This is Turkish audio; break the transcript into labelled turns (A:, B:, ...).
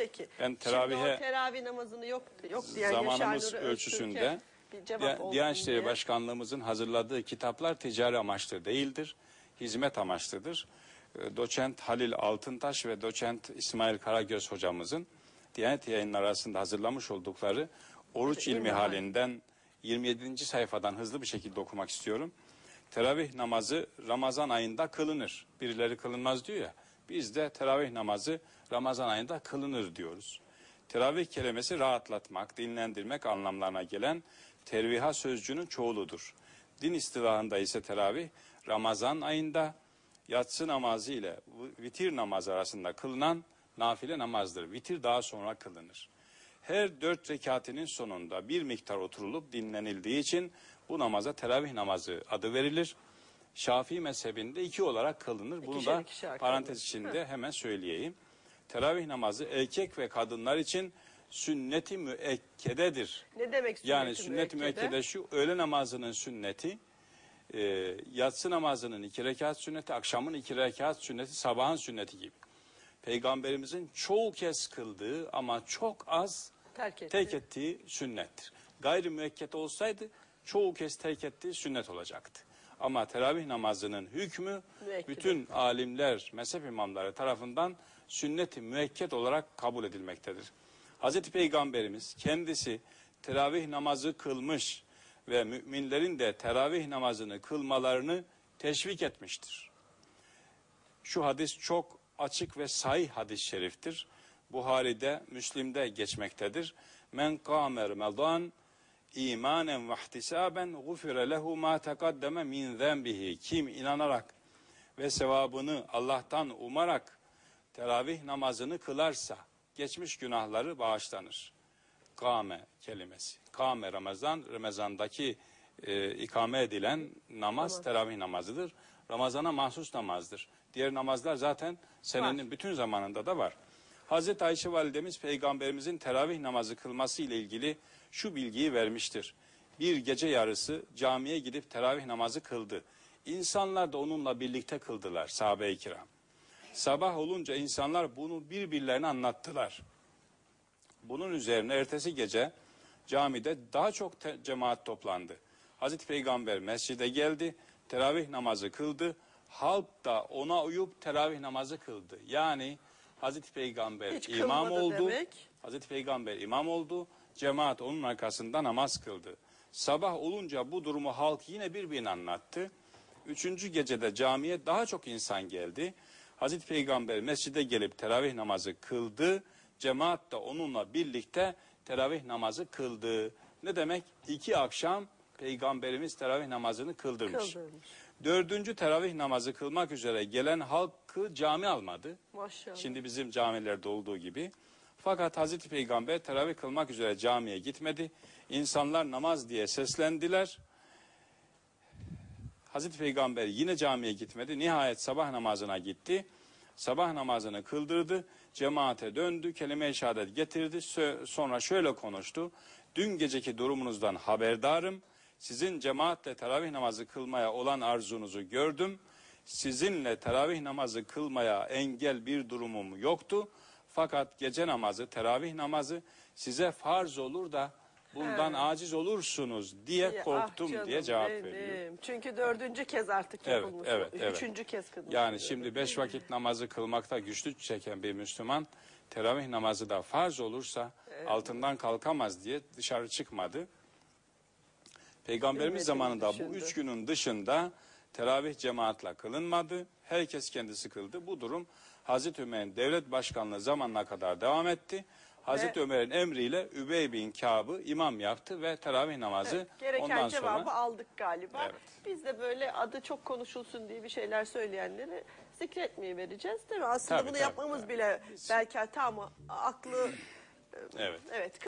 A: Peki.
B: Ben
A: Şimdi
B: teravihe-
A: o teravih namazını yok yok diyen
B: zamanımız ölçüsünde Diyanet İşleri. Başkanlığımızın hazırladığı kitaplar ticari amaçlı değildir. Hizmet amaçlıdır. Ee, Doçent Halil Altıntaş ve doçent İsmail Karagöz hocamızın Diyanet yayınları arasında hazırlamış oldukları oruç
A: İlmi
B: ilmi
A: hal.
B: halinden 27. sayfadan hızlı bir şekilde okumak istiyorum. Teravih namazı Ramazan ayında kılınır. Birileri kılınmaz diyor ya. Biz de teravih namazı Ramazan ayında kılınır diyoruz. Teravih kelimesi rahatlatmak, dinlendirmek anlamlarına gelen terviha sözcüğünün çoğuludur. Din istilahında ise teravih Ramazan ayında yatsı namazı ile vitir namazı arasında kılınan nafile namazdır. Vitir daha sonra kılınır. Her dört rekatinin sonunda bir miktar oturulup dinlenildiği için bu namaza teravih namazı adı verilir. Şafii mezhebinde iki olarak kılınır. Bunu da
A: ikişer
B: parantez içinde hemen söyleyeyim. Teravih namazı erkek ve kadınlar için sünneti müekkededir.
A: Ne demek sünnet-i
B: Yani sünnet-i
A: müekkede?
B: müekkede şu öğle namazının sünneti, e, yatsı namazının iki rekat sünneti, akşamın iki rekat sünneti, sabahın sünneti gibi. Peygamberimizin çoğu kez kıldığı ama çok az
A: Terk etti.
B: terk ettiği sünnettir. Gayri müekket olsaydı çoğu kez terk ettiği sünnet olacaktı. Ama teravih namazının hükmü
A: Müekked.
B: bütün alimler, mezhep imamları tarafından sünnet-i müekket olarak kabul edilmektedir. Hazreti Peygamberimiz kendisi teravih namazı kılmış ve müminlerin de teravih namazını kılmalarını teşvik etmiştir. Şu hadis çok açık ve sahih hadis-i şeriftir. Buhari'de, Müslim'de geçmektedir. Men kâme Ramazan imanen ve ihtisaben gufire lehu ma tekaddeme min zenbihi. Kim inanarak ve sevabını Allah'tan umarak teravih namazını kılarsa geçmiş günahları bağışlanır. Kâme kelimesi. Kâme Ramazan, Ramazan'daki e, ikame edilen namaz teravih namazıdır. Ramazana mahsus namazdır. Diğer namazlar zaten senenin bütün zamanında da var. Hazreti Ayşe validemiz peygamberimizin teravih namazı kılması ile ilgili şu bilgiyi vermiştir. Bir gece yarısı camiye gidip teravih namazı kıldı. İnsanlar da onunla birlikte kıldılar sahabe-i kiram. Sabah olunca insanlar bunu birbirlerine anlattılar. Bunun üzerine ertesi gece camide daha çok cemaat toplandı. Hazreti Peygamber mescide geldi, teravih namazı kıldı. Halk da ona uyup teravih namazı kıldı. Yani Hazreti Peygamber
A: Hiç
B: imam oldu.
A: demek.
B: Hazreti Peygamber imam oldu. Cemaat onun arkasında namaz kıldı. Sabah olunca bu durumu halk yine birbirine anlattı. Üçüncü gecede camiye daha çok insan geldi. Hazreti Peygamber mescide gelip teravih namazı kıldı. Cemaat da onunla birlikte teravih namazı kıldı. Ne demek? İki akşam Peygamberimiz teravih namazını kıldırmış.
A: Kıldırmış.
B: Dördüncü teravih namazı kılmak üzere gelen halkı cami almadı.
A: Maşallah.
B: Şimdi bizim camilerde olduğu gibi. Fakat Hazreti Peygamber teravih kılmak üzere camiye gitmedi. İnsanlar namaz diye seslendiler. Hazreti Peygamber yine camiye gitmedi. Nihayet sabah namazına gitti. Sabah namazını kıldırdı. Cemaate döndü. Kelime-i şehadet getirdi. Sonra şöyle konuştu. Dün geceki durumunuzdan haberdarım. Sizin cemaatle teravih namazı kılmaya olan arzunuzu gördüm. Sizinle teravih namazı kılmaya engel bir durumum yoktu. Fakat gece namazı, teravih namazı size farz olur da bundan aciz olursunuz diye
A: Ya,
B: korktum
A: ah canım
B: diye cevap
A: benim.
B: veriyor.
A: Çünkü dördüncü kez artık
B: Evet,
A: yapılmış.
B: evet, evet.
A: Üçüncü kez kılmış.
B: Yani şimdi beş vakit namazı kılmakta güçlük çeken bir Müslüman teravih namazı da farz olursa altından kalkamaz diye dışarı çıkmadı. Peygamberimiz zamanında bu
A: düşündü.
B: üç günün dışında teravih cemaatla kılınmadı. Herkes kendisi kıldı. Bu durum Hazreti Ömer'in devlet başkanlığı zamanına kadar devam etti. Hazreti Ömer'in emriyle Übey bin Kâb'ı imam yaptı ve teravih namazı
A: Gereken
B: ondan
A: cevabı
B: sonra
A: aldık galiba.
B: Evet.
A: Biz de böyle adı çok konuşulsun diye bir şeyler söyleyenleri zikretmeyi vereceğiz değil mi? Aslında
B: Tabii,
A: bunu
B: tabii,
A: yapmamız
B: tabii.
A: bile belki tam aklı
B: evet.
A: evet